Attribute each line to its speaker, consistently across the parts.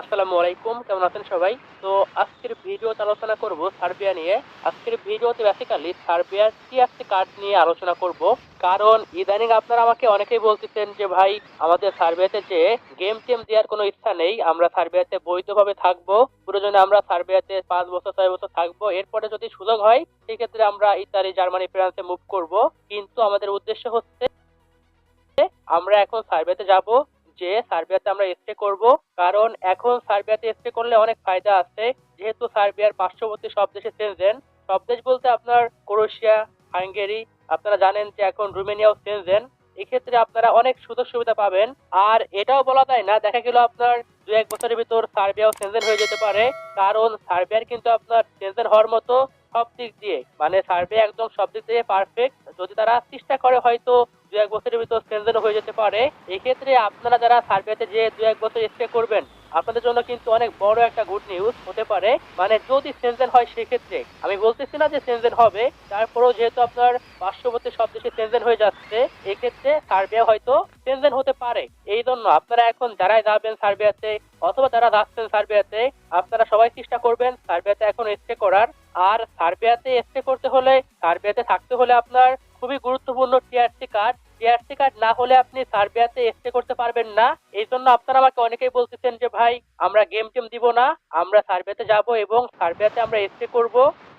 Speaker 1: আসসালামু আলাইকুম, কেমন আছেন সবাই? তো আজকের ভিডিওতে আলোচনা করব সার্বিয়া নিয়ে। আজকের ভিডিওতে বেসিক্যালি সার্বিয়ার টিআরসি কার্ড নিয়ে আলোচনা করব। কারণ ইদানিং আপনারা আমাকে অনেকেই বলতেছেন যে, ভাই, আমাদের সার্বিয়াতে যে গেম টেম দেওয়ার কোনো ইচ্ছা নেই, আমরা সার্বিয়াতে বৈধভাবে থাকব। প্রয়োজনে আমরা সার্বিয়াতে পাঁচ বছর, ছয় বছর থাকব। এরপরে যদি সুযোগ হয়, সেক্ষেত্রে আমরা ইতালি, জার্মানি, ফ্রান্সে মুভ করব। কিন্তু আমাদের উদ্দেশ্য হচ্ছে, আমরা এখন সার্বিয়াতে যাব। যে সার্বিয়াতে আমরা স্টে করব, কারণ এখন সার্বিয়াতে স্টে করলে অনেক ফায়দা আছে। যেহেতু সার্বিয়ার পার্শ্ববর্তী সব দেশে সেনজেন সব দেশ বলতে আপনার ক্রোয়েশিয়া, হাঙ্গেরি, আপনারা জানেন যে এখন রুমেনিয়াও সেনজেন এক্ষেত্রে আপনারা অনেক সুযোগ সুবিধা পাবেন। আর এটাও বলা যায় না, দেখা গেল আপনার দু এক বছরের ভিতর সার্বিয়াও সেনজেন হয়ে যেতে পারে। কারণ সার্বিয়ার কিন্তু আপনার সেনজেন হওয়ার মতো সব দিক দিয়ে মানে সার্বিয়া একদম সব দিক দিয়ে পারফেক্ট যদি তারা চেষ্টা করে হয়তো দু এক বছরের ভিতর সেনজেন হয়ে যেতে পারে, এক্ষেত্রে আপনারা যারা সার্বিয়াতে যে দু এক বছর স্টে করবেন, আপনাদের জন্য কিন্তু অনেক বড় একটা গুড নিউজ হতে পারে। মানে যদি সেনজেন হয় সেক্ষেত্রে, আমি বলতেছি না যে সেনজেন হবে, তারপরেও যেহেতু আপনার পার্শ্ববর্তী সব দেশে সেনজেন হয়ে যাচ্ছে, এক্ষেত্রে সার্বিয়া হয়তো সেনজেন হতে পারে। এই জন্য আপনারা এখন যারাই যাবেন সার্বিয়াতে অথবা যারা যাচ্ছেন সার্বিয়াতে আপনারা সবাই চেষ্টা করবেন সার্বিয়াতে এখন স্টে করার। আর সার্বিয়াতে স্টে করতে হলে সার্বিয়াতে থাকতে হলে আপনার খুবই গুরুত্বপূর্ণ টিআরসি কার্ড টিআরসি কার্ড না হলে আপনি সার্বিয়াতে স্টে করতে পারবেন না। এই জন্য আপনারা আমাকে অনেকেই বলতেছেন যে, ভাই, আমরা গেম টেম দিব না, আমরা সার্বিয়াতে যাব এবং সার্বিয়াতে আমরা স্টে করব।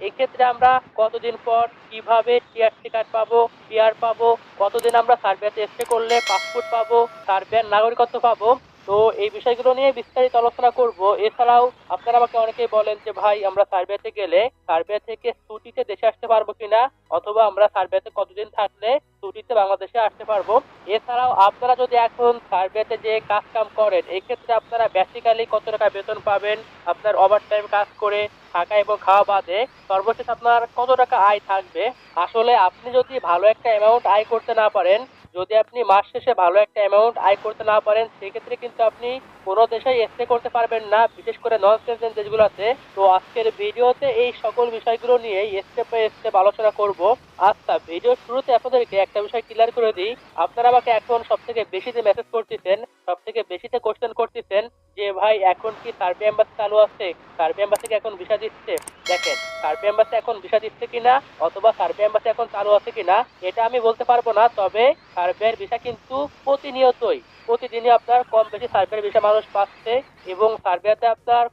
Speaker 1: এক্ষেত্রে আমরা কতদিন পর কীভাবে টিআরসি কার্ড পাবো পিআর পাবো, কতদিন আমরা সার্বিয়াতে স্টে করলে পাসপোর্ট পাবো, সার্বিয়ার নাগরিকত্ব পাবো তো এই বিষয়গুলো নিয়ে বিস্তারিত আলোচনা করব। এছাড়াও আপনারা আমাকে অনেকেই বলেন যে, ভাই, আমরা সার্বিয়াতে গেলে সার্বিয়া থেকে ছুটিতে দেশে আসতে পারব কিনা? অথবা আমরা সার্বিয়াতে কতদিন থাকলে ছুটিতে বাংলাদেশে আসতে পারব? এছাড়াও আপনারা যদি এখন সার্বিয়াতে যে কাজ কাম করেন এই ক্ষেত্রে আপনারা বেসিক্যালি কত টাকা বেতন পাবেন, আপনার ওভার টাইম কাজ করে থাকা এবং খাওয়া বাদে, সর্বশেষ আপনার কত টাকা আয় থাকবে? আসলে আপনি যদি ভালো একটা অ্যামাউন্ট আয় করতে না পারেন যদি আপনি মাস শেষে ভালো একটা অ্যামাউন্ট আয় করতে না পারেন সেক্ষেত্রে কিন্তু আপনি কোনো দেশেই স্টে করতে পারবেন না, বিশেষ করে নন সেনজেন দেশগুলো আছে। তো আজকের ভিডিওতে এই সকল বিষয়গুলো নিয়ে স্টেপ বাই স্টেপ আলোচনা করব। আচ্ছা ভিডিও শুরুতে আপনাদেরকে একটা বিষয় ক্লিয়ার করে দিই। আপনারা আমাকে এখন সব থেকে বেশিতে মেসেজ করতেছেন সব থেকে বেশিতে কোশ্চেন করতেছেন যে, ভাই, এখন কি সার্ভে এম্বাসি চালু আছে? সার্ভে এম্বাসিকে এখন ভিসা দিচ্ছে? দেখেন সার্ভে এম্বাসি এখন ভিসা দিচ্ছে কিনা অথবা সার্ভে এম্বাসি এখন চালু আছে কিনা, এটা আমি বলতে পারব না, তবে সার্ভের ভিসা কিন্তু প্রতিনিয়তই প্রতিদিনই আপনার কম বেশি সার্ভের ভিসা মানুষ পাচ্ছে এবং সার্বিয়াতে আপনার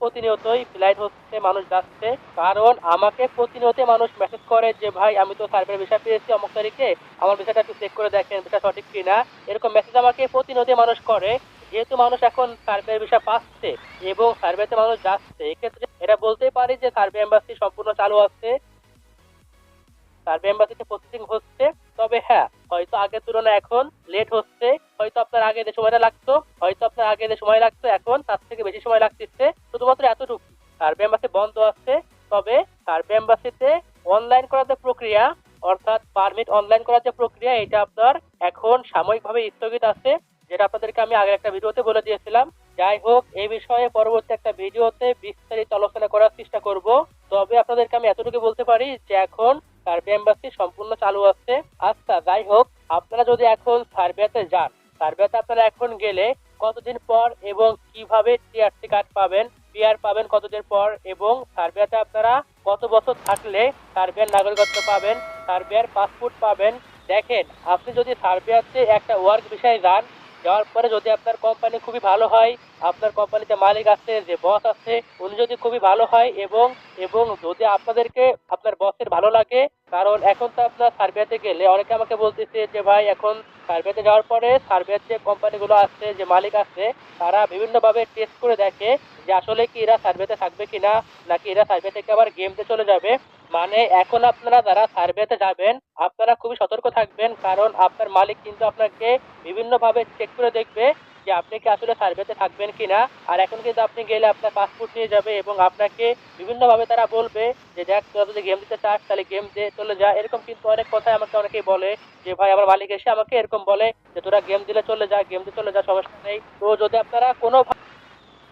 Speaker 1: প্রতিনিয়তই ফ্লাইট হচ্ছে, মানুষ যাচ্ছে। কারণ আমাকে প্রতিনিয়ত মানুষ মেসেজ করে যে, ভাই, আমি তো সার্ভের ভিসা পেয়েছি অমুক তারিখে, আমার ভিসাটা একটু চেক করে দেখেন ভিসা সঠিক কিনা? এরকম মেসেজ আমাকে প্রতিনিয়ত মানুষ করে, যেহেতু মানুষ এখন সার্ভের ভিসা পাচ্ছে এবং সার্ভেতে মানুষ যাচ্ছে, এক্ষেত্রে এটা বলতেই পারি যে সার্ভে এম্বাসি সম্পূর্ণ চালু আছে। সার্ভে এম্বাসিতে প্রসেসিং হচ্ছে, তবে হ্যাঁ হয়তো আগের তুলনায় এখন লেট হচ্ছে। হয়তো আপনার আগে যে সময়টা লাগতো, হয়তো আপনার আগে যে সময় লাগতো, এখন তার থেকে বেশি সময় লাগতেছে শুধুমাত্র এতটুকু। সার্ভে এম্বাসি বন্ধ আছে, তবে সার্ভে এম্বাসিতে অনলাইন করার যে প্রক্রিয়া, অর্থাৎ পারমিট অনলাইন করার যে প্রক্রিয়া, এটা আপনার এখন সাময়িকভাবে স্থগিত আছে, যেটা আপনাদেরকে আমি আগের একটা ভিডিওতে বলে দিয়েছিলাম। যাই হোক, এই বিষয়ে পরবর্তী একটা ভিডিওতে বিস্তারিত আলোচনা করার চেষ্টা করব। তবে আপনাদেরকে আমি এতটুকু বলতে পারি যে এখন সার্ভে এম্বাসি সম্পূর্ণ চালু আছে। আচ্ছা যাই হোক, আপনারা যদি এখন সার্ভেতে যান সার্ভেতে আপনারা এখন গেলে কতদিন পর এবং কীভাবে টিআরসি কার্ড পাবেন, পিআর পাবেন কতদিন পর এবং সার্বিয়াতে আপনারা কত বছর থাকলে সার্বিয়ার নাগরিকত্ব পাবেন সার্বিয়ার পাসপোর্ট পাবেন, দেখেন, আপনি যদি সার্বিয়াতে একটা ওয়ার্ক বিষয়ে যান যাওয়ার পরে যদি আপনার কোম্পানি খুবই ভালো হয়, আপনার কোম্পানিতে মালিক আছে, যে বস আছে, উনি যদি খুবই ভালো হয় এবং এবং যদি আপনাদেরকে আপনার বসের ভালো লাগে, কারণ এখন তো আপনার সার্ভেতে গেলে অনেকে আমাকে বলতেছে যে, ভাই, এখন সার্ভেতে যাওয়ার পরে সার্বিয়ার যে কোম্পানিগুলো আছে, যে মালিক আছে, তারা বিভিন্নভাবে টেস্ট করে দেখে যে আসলে কি এরা সার্ভেতে থাকবে কিনা, নাকি এরা সার্ভে থেকে আবার গেমতে চলে যাবে? মানে এখন আপনারা যারা সার্ভেতে যাবেন, আপনারা খুবই সতর্ক থাকবেন, কারণ আপনার মালিক কিন্তু আপনাকে বিভিন্নভাবে চেক করে দেখবে যে আপনি কি আসলে সার্ভেতে থাকবেন কিনা। আর এখন কিন্তু আপনি গেলে আপনার পাসপোর্ট নিয়ে যাবে এবং আপনাকে বিভিন্নভাবে তারা বলবে যে, দেখ, তোরা যদি গেম দিতে চাস, তাহলে গেম দিয়ে চলে যা। এরকম কিন্তু অনেক কথাই আমাকে অনেকেই বলে যে, ভাই, আমার মালিক এসে আমাকে এরকম বলে যে, তোরা গেম দিলে চলে যা গেম দিয়ে চলে যা, সমস্যা নেই। তো যদি আপনারা কোনো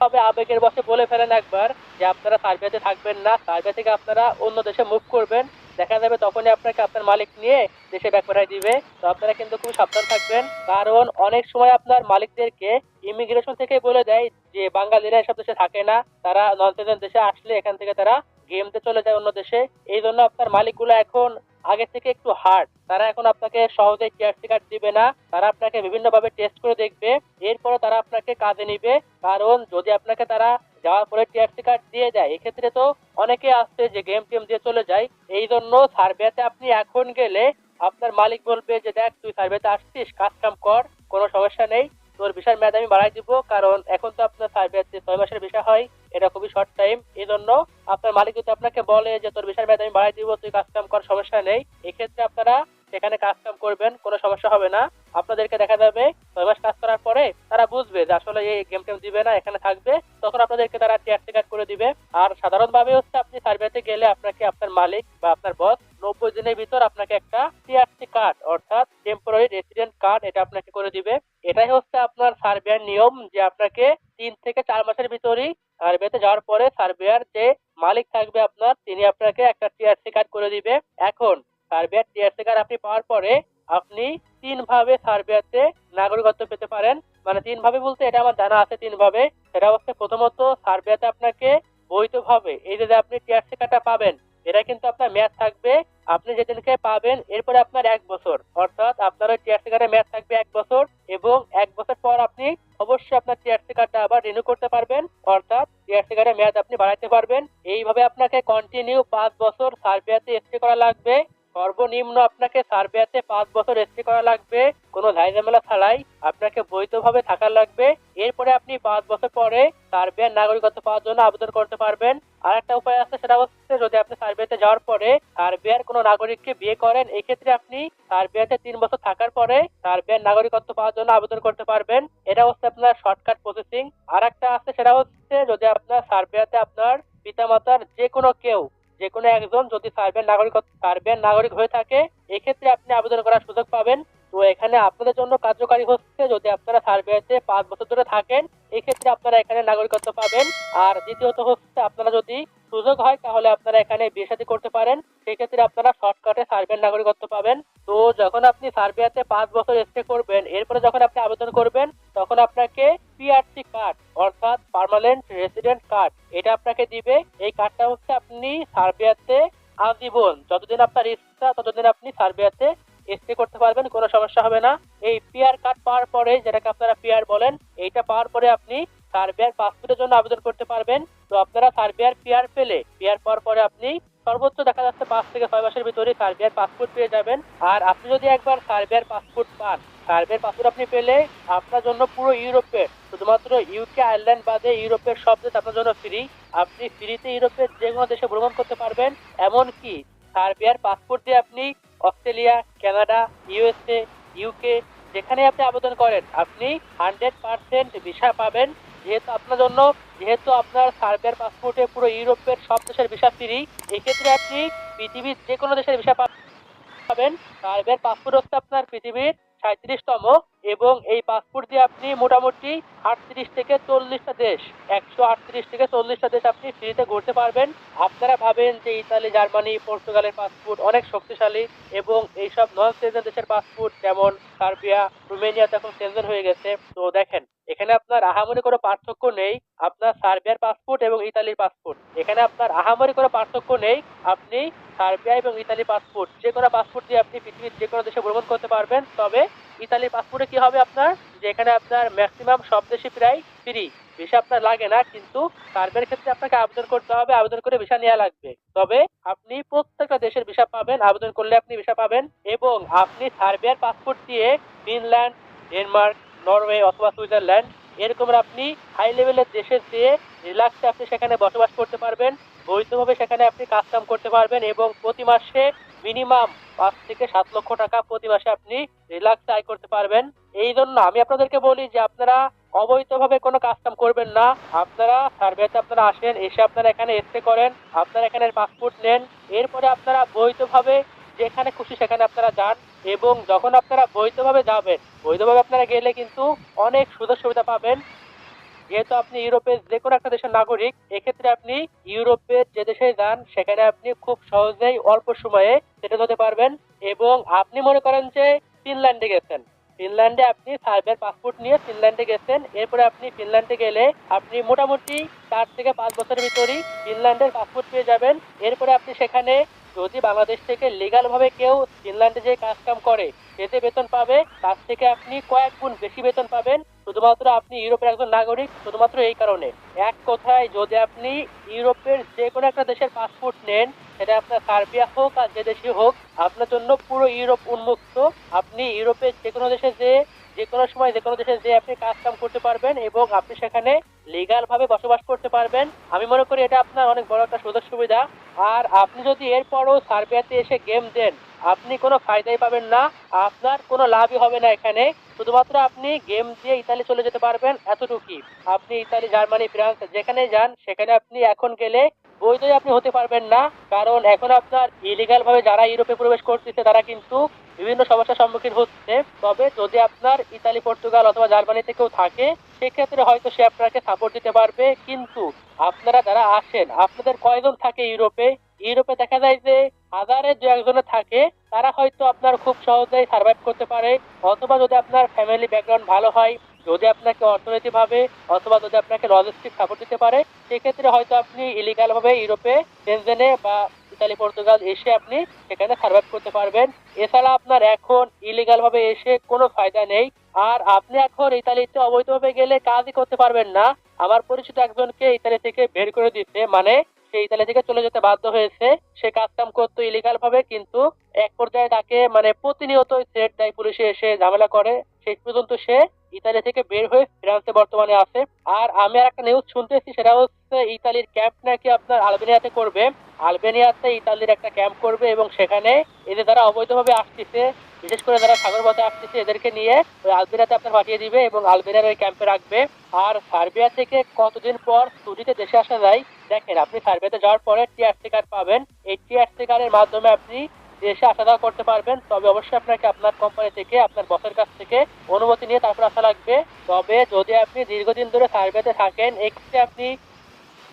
Speaker 1: হবে আবেগের বসে বলে ফেলেন একবার যে আপনারা সার্বিয়াতে থাকবেন না, সার্বিয়া থেকে আপনারা অন্য দেশে মুভ করবেন। দেখা যাবে তখনই আপনাকে আপনার মালিক নিয়ে দেশে ব্যাক পাঠায় দিবে। তো আপনারা কিন্তু খুব সাবধান থাকবেন। কারণ অনেক সময় আপনার মালিকদেরকে ইমিগ্রেশন থেকে বলে দেয় যে, বাঙালিরা এসব দেশে থাকে না। তারা নন দেশে আসলে এখান থেকে তারা গেমতে চলে যায় অন্য দেশে। এই জন্য আপনার মালিকগুলো এখন আগে থেকে একটু হার্ড তারা এখন আপনাকে সহজে টিকার দিবে না। তারা আপনাকে বিভিন্নভাবে টেস্ট করে দেখবে। এরপরে তারা আপনাকে কাজে নিবে। কারণ যদি আপনাকে তারা যাওয়ার পরে টিআরসি কার্ড দিয়ে দেয়, এক্ষেত্রে তো অনেকে আসছে যে গেম টেম দিয়ে চলে যায়। এই জন্য সার্ভেতে আপনি এখন গেলে আপনার মালিক বলবে যে, দেখ, তুই সার্ভেতে আসছিস, কাজ কাম কর, কোনো সমস্যা নেই। তোর বিষয়ের মেয়াদ আমি বাড়াই দিব, কারণ এখন তো আপনার সার্ভেতে ছয় মাসের বিষয় হয়, এটা খুবই শর্ট টাইম এই জন্য আপনার মালিক যদি আপনাকে বলে যে তোর বিষয়ের মেয়াদ আমি বাড়াই দিব, তুই কাজ কাম কর সমস্যা নেই, এক্ষেত্রে আপনারা সেখানে কাজ কাম করবেন, কোনো সমস্যা হবে না। আপনাদেরকে দেখা যাবে ছয় মাস কাজ করার পরে তারা বুঝবে যে আসলে এই গেম টেম দিবে না, এখানে থাকবে, তখন আপনাদেরকে তারা টিআরসি কার্ড করে দিবে। আর সাধারণভাবে হচ্ছে আপনি সার্ভেতে গেলে আপনাকে আপনার মালিক বা আপনার বস নব্বই দিনের ভিতর আপনাকে একটা টিআরসি কার্ড অর্থাৎ টেম্পোরারি রেসিডেন্ট কার্ড এটা আপনাকে করে দিবে। এটাই হচ্ছে আপনার সার্বিয়ার নিয়ম যে আপনাকে তিন থেকে চার মাসের ভিতরেই সার্ভেতে যাওয়ার পরে সার্বিয়ার যে মালিক থাকবে আপনার, তিনি আপনাকে একটা টিআরসি কার্ড করে দিবে। এখন সার্বিয়ার টিআরসি কার্ড আপনি পাওয়ার পরে আপনি তিন ভাবে সার্বিয়াতে নাগরিকত্ব পেতে পারেন। মানে তিন ভাবে বলতে এটা আমার জানা আছে তিন ভাবে সেটা হচ্ছে প্রথমত সার্বিয়াতে আপনাকে বৈধভাবে এই যে আপনি টিআরসি কার্ডটা পাবেন, এটা কিন্তু আপনার মেয়াদ থাকবে। আপনি যেদিনকে পাবেন, এরপরে আপনার এক বছর। অর্থাৎ আপনার ওই টিআরসি কার্ডের মেয়াদ থাকবে এক বছর। অবশ্যই আপনার টিআরসি কার্ডটা আবার রিনিউ করতে পারবেন। অর্থাৎ টিআরসি কার্ডের মেয়াদ আপনি বাড়াইতে পারবেন। এইভাবে আপনাকে কন্টিনিউ পাঁচ বছর সার্বিয়াতে স্টে করা লাগবে। সর্বনিম্ন আপনাকে সার্বিয়াতে পাঁচ বছর স্টে করা লাগবে। কোনো ঝামেলা ছাড়াই আপনাকে বৈধভাবে থাকা লাগবে। এরপরে আপনি পাঁচ বছর পরে সার্বিয়ার নাগরিকত্ব পাওয়ার জন্য আবেদন করতে পারবেন। আর একটা উপায় আছে, সেটা হচ্ছে যদি আপনি সার্বিয়াতে যাওয়ার পরে সার্বিয়ার কোনো নাগরিককে বিয়ে করেন এই ক্ষেত্রে আপনি সার্বিয়াতে তিন বছর থাকার পরে সার্বিয়ার নাগরিকত্ব পাওয়ার জন্য আবেদন করতে পারবেন। এটা হচ্ছে আপনার শর্টকাট প্রসেসিং আর একটা আছে, সেটা হচ্ছে যদি আপনার সার্বিয়াতে আপনার পিতামাতার যে কোনো কেউ, যে কোনো একজন যদি সার্বিয়ান নাগরিক সার্বিয়ান নাগরিক হয়ে থাকে, এক্ষেত্রে আপনি আবেদন করার সুযোগ পাবেন। তো এখানে আপনাদের জন্য কার্যকারী হচ্ছে যদি আপনারা সার্বিয়াতে পাঁচ বছর ধরে থাকেন, এক্ষেত্রে আপনারা এখানে নাগরিকত্ব পাবেন। আর দ্বিতীয়ত হচ্ছে আপনারা যদি সুযোগ হয়, তাহলে আপনারা এখানে বিয়ে করতে পারেন। সেক্ষেত্রে আপনারা শর্টকাটে সার্বিয়ান নাগরিকত্ব পাবেন। তো যখন আপনি সার্বিয়াতে পাঁচ বছর স্টে করবেন, এরপরে যখন আপনি আবেদন করবেন, তখন আপনাকে পিআরসি কার্ড অর্থাৎ পার্মানেন্ট রেসিডেন্ট কার্ড এটা আপনাকে দিবে। এই কার্ডটা হচ্ছে আপনি সার্বিয়াতে আজীবন, যতদিন আপনার ইচ্ছা, ততদিন আপনি সার্বিয়াতে স্টে করতে পারবেন, কোনো সমস্যা হবে না। এই পিআর কার্ড পাওয়ার পরে যেটাকে আপনারা পিআর বলেন, এইটা পাওয়ার পরে আপনি সার্বিয়ার পাসপোর্টের জন্য আবেদন করতে পারবেন। তো আপনারা সার্বিয়ার পিআর পেলে পিআর পাওয়ার পরে আপনি সর্বোচ্চ দেখা যাচ্ছে পাঁচ থেকে ছয় মাসের ভিতরে সার্বিয়ার পাসপোর্ট পেয়ে যাবেন। আর আপনি যদি একবার সার্বিয়ার পাসপোর্ট পান সার্বিয়ার পাসপোর্ট আপনি পেলে আপনার জন্য পুরো ইউরোপের, শুধুমাত্র ইউকে আয়ারল্যান্ড বাদে ইউরোপের সব দেশ আপনার জন্য ফ্রি আপনি ফ্রিতে ইউরোপের যে কোনো দেশে ভ্রমণ করতে পারবেন। এমনকি সার্বিয়ার পাসপোর্ট দিয়ে আপনি অস্ট্রেলিয়া, কানাডা, ইউএসএ, ইউকে যেখানে আপনি আবেদন করেন, আপনি হান্ড্রেড পার্সেন্ট ভিসা পাবেন। যেহেতু আপনার জন্য, যেহেতু আপনার সার্বিয়ার পাসপোর্টে পুরো ইউরোপের সব দেশের ভিসা ফ্রি, এক্ষেত্রে আপনি পৃথিবীর যে কোনো দেশের ভিসা পাবেন। সার্বিয়ার পাসপোর্ট হচ্ছে আপনার পৃথিবীর সাঁত্রিশতম এবং এই পাসপোর্ট দিয়ে আপনি মোটামুটি আটত্রিশ থেকে চল্লিশটা দেশ, একশো আটত্রিশ থেকে চল্লিশটা দেশ আপনি ফ্রিতে ঘুরতে পারবেন। আপনারা ভাবেন যে ইতালি, জার্মানি, পর্তুগালের পাসপোর্ট অনেক শক্তিশালী এবং এইসব নন সেনজেন দেশের পাসপোর্ট যেমন সার্বিয়া রুমেনিয়াতে এখন সেনজেন হয়ে গেছে। তো দেখেন, এখানে আপনার আহামরি কোনো পার্থক্য নেই, আপনার সার্বিয়ার পাসপোর্ট এবং ইতালির পাসপোর্ট এখানে আপনার আহামরি কোনো পার্থক্য নেই, আপনি সার্বিয়া এবং ইতালি পাসপোর্ট যে কোনো পাসপোর্ট দিয়ে আপনি পৃথিবীর যে কোনো দেশে ভ্রমণ করতে পারবেন। তবে ইতালির পাসপোর্টে কি হবে আপনার? যে এখানে আপনার ম্যাক্সিমাম সব দেশে প্রায় ফ্রি ভিসা আপনার লাগে না, কিন্তু সার্বিয়ার ক্ষেত্রে আপনাকে আবেদন করতে হবে, আবেদন করে ভিসা নেওয়া লাগবে। তবে আপনি প্রত্যেকটা দেশের ভিসা পাবেন, আবেদন করলে আপনি ভিসা পাবেন এবং আপনি সার্বিয়ার পাসপোর্ট দিয়ে ফিনল্যান্ড, ডেনমার্ক, নরওয়ে অথবা সুইজারল্যান্ড, এরকম আপনি হাই লেভেলের দেশের যেয়ে রিল্যাক্সে আপনি সেখানে বসবাস করতে পারবেন। বৈধভাবে সেখানে আপনি কাজ কাম করতে পারবেন এবং প্রতি মাসে মিনিমাম পাঁচ থেকে সাত লক্ষ টাকা প্রতি মাসে আপনি রিল্যাক্সে আয় করতে পারবেন। এই জন্য আমি আপনাদেরকে বলি যে আপনারা অবৈধভাবে কোনো কাজ কাম করবেন না। আপনারা সার্ভেতে আপনারা আসেন, এসে আপনারা এখানে স্টে করেন, আপনারা এখানে পাসপোর্ট নেন। এরপরে আপনারা বৈধভাবে যেখানে খুশি সেখানে আপনারা যান এবং যখন আপনারা বৈধভাবে যাবেন, বৈধভাবে আপনারা গেলে কিন্তু অনেক সুযোগ সুবিধা পাবেন। যেহেতু আপনি ইউরোপের যে কোনো একটা দেশের নাগরিক, এক্ষেত্রে আপনি ইউরোপের যে দেশে যান, সেখানে আপনি খুব সহজেই অল্প সময়ে সেটেল হতে পারবেন এবং আপনি মনে করেন যে ফিনল্যান্ডে গেছেন। ফিনল্যান্ডে আপনি সার্ভের পাসপোর্ট নিয়ে ফিনল্যান্ডে গেছেন। এরপরে আপনি ফিনল্যান্ডে গেলে আপনি মোটামুটি চার থেকে পাঁচ বছরের ভিতরেই ফিনল্যান্ডের পাসপোর্ট পেয়ে যাবেন। এরপরে আপনি সেখানে যদি বাংলাদেশ থেকে লিগালভাবে কেউ ফিনল্যান্ডে যে কাজ কাম করে সে যে বেতন পাবে, তার থেকে আপনি কয়েক গুণ বেশি বেতন পাবেন। শুধুমাত্র আপনি ইউরোপের একজন নাগরিক, শুধুমাত্র এই কারণে। এক কথায়, যদি আপনি ইউরোপের যে কোনো একটা দেশের পাসপোর্ট নেন, সেটা আপনার সার্বিয়া হোক আর যে দেশই হোক, আপনার জন্য পুরো ইউরোপ উন্মুক্ত। আপনি ইউরোপের যে কোনো দেশে যে যে কোনো সময় যে কোনো দেশে যে আপনি কাজ কাম করতে পারবেন এবং আপনি সেখানে লিগাল ভাবে বসবাস করতে পারবেন, আমি মনে করি এটা আপনার অনেক বড় একটা সুযোগ সুবিধা। আর আপনি যদি এরপরও সার্বিয়াতে এসে গেম দেন আপনি কোনো ফায়দাই পাবেন না, আপনার কোনো লাভই হবে না এখানে। শুধুমাত্র আপনি গেম দিয়ে ইতালি চলে যেতে পারবেন এতটুকুই। আপনি ইতালি, জার্মানি, ফ্রান্স যেখানে যান, সেখানে আপনি এখন গেলে বৈধই আপনি হতে পারবেন না। কারণ এখন আপনার ইলিগাল ভাবে যারা ইউরোপে প্রবেশ করতেছে, তারা কিন্তু বিভিন্ন সমস্যার সম্মুখীন হচ্ছে। তবে যদি আপনার ইতালি, পর্তুগাল অথবা জার্মানিতে কেউ থাকে, সেক্ষেত্রে হয়তো সে আপনাকে সাপোর্ট দিতে পারবে। কিন্তু আপনারা যারা আসেন, আপনাদের কয়জন থাকে ইউরোপে? ইউরোপে দেখা যায় যে হাজারে দু একজনে থাকে, তারা হয়তো আপনার খুব সহজেই সার্ভাইভ করতে পারে। অথবা যদি আপনার ফ্যামিলি ব্যাকগ্রাউন্ড ভালো হয়, যদি আপনাকে অর্থনৈতিকভাবে অথবা যদি আপনাকে লজিস্টিক সাপোর্ট দিতে পারে, সেক্ষেত্রে হয়তো আপনি ইলিগাল ভাবে ইউরোপে সেনজেনে বা ইতালি পর্তুগাল এসে আপনি সেখানে সার্ভাইভ করতে পারবেন। এছাড়া আপনার এখন ইলিগাল ভাবে এসে কোনো ফায়দা নেই। আর আপনি এখন ইতালিতে অবৈধভাবে গেলে কাজই করতে পারবেন না। আমার পরিচিত একজনকে ইতালি থেকে বের করে দিতে মানে সে ইতালি থেকে চলে যেতে বাধ্য হয়েছে, সে কাজ কাম করতো ইলিগাল ভাবে, কিন্তু এক পর্যায়ে তাকে মানে প্রতিনিয়ত থ্রেট দেয় পুলিশে এসে ঝামেলা করে। শেষ পর্যন্ত সে ইতালি থেকে বের হয়ে ফ্রান্সে বর্তমানে আছে আর আমি আর একটা নিউজ শুনতেছি, সেটা হচ্ছে ইতালির ক্যাম্প নাকি আপনার আলবেনিয়াতে করবে। আলবেনিয়াতে ইতালির একটা ক্যাম্প করবে এবং সেখানে এদের দ্বারা অবৈধভাবে আসতেছে। বিশেষ করে যারা সাগর পথে আসতেছে, এদেরকে নিয়ে ওই আলবেনিয়াতে আপনার পাঠিয়ে দিবে এবং আলবেনিয়ার ওই ক্যাম্পে রাখবে। আর সার্বিয়া থেকে কতদিন পর ছুটিতে দেশে আসা যায়, দেখেন, আপনি সার্বিয়াতে যাওয়ার পরে টিআরসি কার্ড পাবেন। এই টিআরসি কার্ডের মাধ্যমে আপনি দেশে আসা যাওয়া করতে পারবেন। তবে অবশ্যই আপনাকে আপনার কোম্পানি থেকে, আপনার বসের কাছ থেকে অনুমতি নিয়ে তারপর আসা লাগবে। তবে যদি আপনি দীর্ঘদিন ধরে সার্ভেতে থাকেন, এক্ষেত্রে আপনি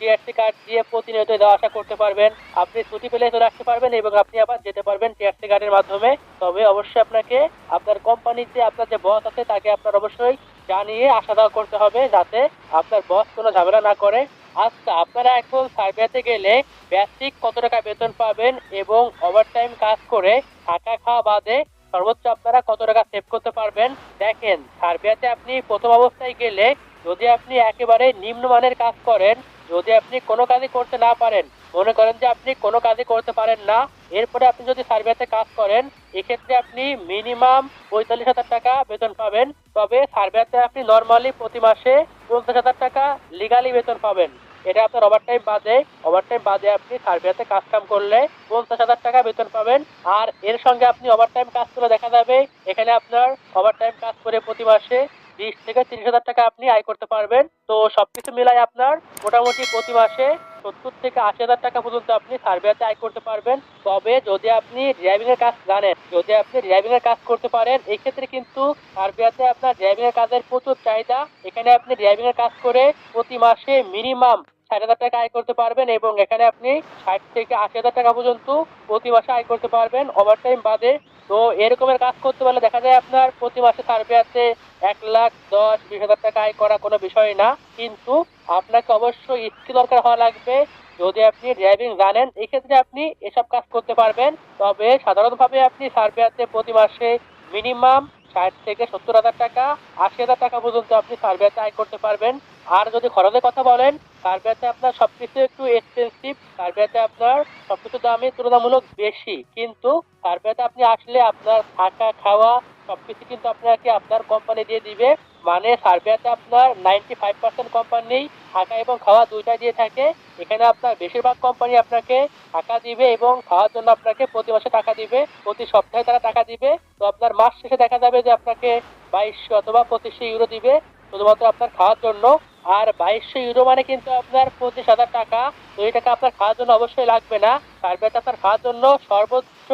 Speaker 1: টিআরসি কার্ড দিয়ে প্রতিনিয়ত যাওয়া আসা করতে পারবেন। আপনি ছুটি পেলে চলে আসতে পারবেন এবং আপনি আবার যেতে পারবেন টিআরসি কার্ডের মাধ্যমে। তবে অবশ্যই আপনাকে আপনার কোম্পানিতে আপনার যে বস আছে তাকে আপনার অবশ্যই জানিয়ে আসা যাওয়া করতে হবে যাতে আপনার বস কোনো ঝামেলা না করে। আচ্ছা আপনারা এখন সার্ভেতে গেলে বেসিক কত টাকা বেতন পাবেন এবং ওভারটাইম কাজ করে থাকা খাওয়া বাদে সর্বোচ্চ আপনারা কত টাকা সেভ করতে পারবেন? দেখেন সার্বিয়াতে আপনি প্রথম অবস্থায় গেলে যদি আপনি একেবারে নিম্নমানের কাজ করেন, যদি আপনি কোনো কাজই করতে না পারেন, মনে করেন যে আপনি কোনো কাজই করতে পারেন না, এরপরে আপনি যদি সার্বিয়াতে কাজ করেন, এক্ষেত্রে আপনি মিনিমাম পঁয়তাল্লিশ হাজার টাকা বেতন পাবেন। তবে সার্বিয়াতে আপনি নর্মালি প্রতি মাসে পঞ্চাশ হাজার টাকা লিগালি বেতন পাবেন। এটা আপনার ওভার ওভারটাইম বাদে। ওভারটাইম বাদে আপনি সার্বিয়াতে কাজ কাম করলে পঞ্চাশ হাজার টাকা বেতন পাবেন। আর এর সঙ্গে আপনি ওভারটাইম কাজ করে দেখা যাবে, এখানে আপনার ওভার টাইম কাজ করে প্রতি মাসে বিশ থেকে তিরিশ হাজার টাকা আপনি আয় করতে পারবেন। তো সবকিছু মিলাই আপনার মোটামুটি প্রতি মাসে সত্তর থেকে আশি হাজার টাকা পর্যন্ত আপনি সার্ভেতে আয় করতে পারবেন। তবে যদি আপনি ড্রাইভিং এর কাজ জানেন, যদি আপনি ড্রাইভিং এর কাজ করতে পারেন, এক্ষেত্রে কিন্তু সার্বিয়াতে আপনার ড্রাইভিং এর কাজের প্রচুর চাহিদা। এখানে আপনি ড্রাইভিং এর কাজ করে প্রতি মাসে মিনিমাম ষাট হাজার টাকা আয় করতে পারবেন এবং এখানে আপনি ষাট থেকে আশি হাজার টাকা পর্যন্ত প্রতি মাসে আয় করতে পারবেন। ওভারটাইম বাদে তো এরকমের কাজ করতে পারলে দেখা যায় আপনার প্রতি মাসে সার্বিয়াতে এক লাখ দশ, বিশ হাজার টাকা আয় করা কোনো বিষয় না। কিন্তু আপনাকে অবশ্যই স্কিল দরকার হওয়া লাগবে। যদি আপনি ড্রাইভিং জানেন, এক্ষেত্রে আপনি এসব কাজ করতে পারবেন। তবে সাধারণভাবে আপনি সার্বিয়াতে প্রতি মাসে মিনিমাম ষাট থেকে সত্তর হাজার টাকা, আশি হাজার টাকা পর্যন্ত আপনি সার্বিয়াতে আয় করতে পারবেন। আর যদি খরচের কথা বলেন সার্বিয়াতে আপনার সবকিছু একটু এক্সপেন্সিভ সার্বিয়াতে আপনার সবকিছু দামই তুলনামূলক বেশি। কিন্তু সার্বিয়াতে আপনি আসলে আপনার থাকা, খাওয়া, সবকিছু কিন্তু আপনাকে আপনার কোম্পানি দিয়ে দিবে। মানে সার্বিয়াতে আপনার নাইনটি ফাইভ পার্সেন্ট কোম্পানি থাকা এবং খাওয়া দুইটাই দিয়ে থাকে। এখানে আপনার বেশিরভাগ কোম্পানি আপনাকে টাকা দিবে এবং খাওয়ার জন্য আপনাকে প্রতি মাসে টাকা দিবে। প্রতি সপ্তাহে তারা টাকা দিবে। তো আপনার মাস শেষে দেখা যাবে যে আপনাকে বাইশশো অথবা পঁচিশশো ইউরো দিবে। শুধুমাত্র আপনার খাওয়ার জন্য। আর বাইশশো ইউরো মানে কিন্তু আপনার পঁচিশ হাজার টাকা। তো এই টাকা আপনার খাওয়ার জন্য অবশ্যই লাগবে না। সার্বিয়াতে আপনার খাওয়ার জন্য সর্বোচ্চ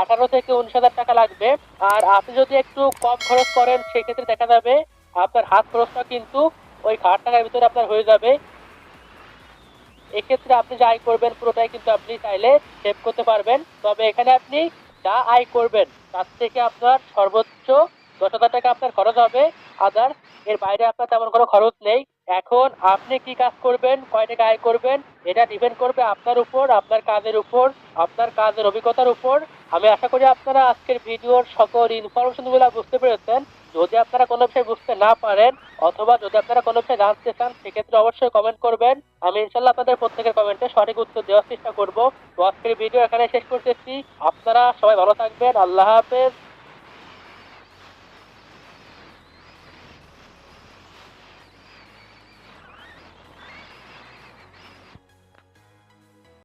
Speaker 1: আঠারো থেকে উনিশ হাজার টাকা লাগবে। আর আপনি যদি একটু কম খরচ করেন, সেক্ষেত্রে দেখা যাবে আপনার হাত খরচটা কিন্তু ওই ষাট টাকার ভিতরে আপনার হয়ে যাবে। এক্ষেত্রে আপনি যা আয় করবেন, পুরোটাই কিন্তু আপনি চাইলে সেভ করতে পারবেন। তবে এখানে আপনি যা আয় করবেন, তার থেকে আপনার সর্বোচ্চ দশ হাজার টাকা আপনার খরচ হবে। আদার এর বাইরে আপনার তেমন কোনো খরচ নেই। এখন আপনি কি কাজ করবেন কয় টাকা আয় করবেন, এটা ডিপেন্ড করবে আপনার উপর, আপনার কাজের উপর, আপনার কাজের অভিজ্ঞতার উপর। আমি আশা করি আপনারা আজকের ভিডিওর সকল ইনফরমেশনগুলো বুঝতে পেরেছেন। যদি আপনারা কোনো বিষয় বুঝতে না পারেন, অথবা যদি আপনারা কোনো বিষয় জানতে চান, সেক্ষেত্রে অবশ্যই কমেন্ট করবেন। আমি ইনশাল্লাহ আপনাদের প্রত্যেকের কমেন্টে সঠিক উত্তর দেওয়ার চেষ্টা করব। তো আজকের ভিডিও এখানে শেষ করতেছি। আপনারা সবাই ভালো থাকবেন। আল্লাহ হাফেজ।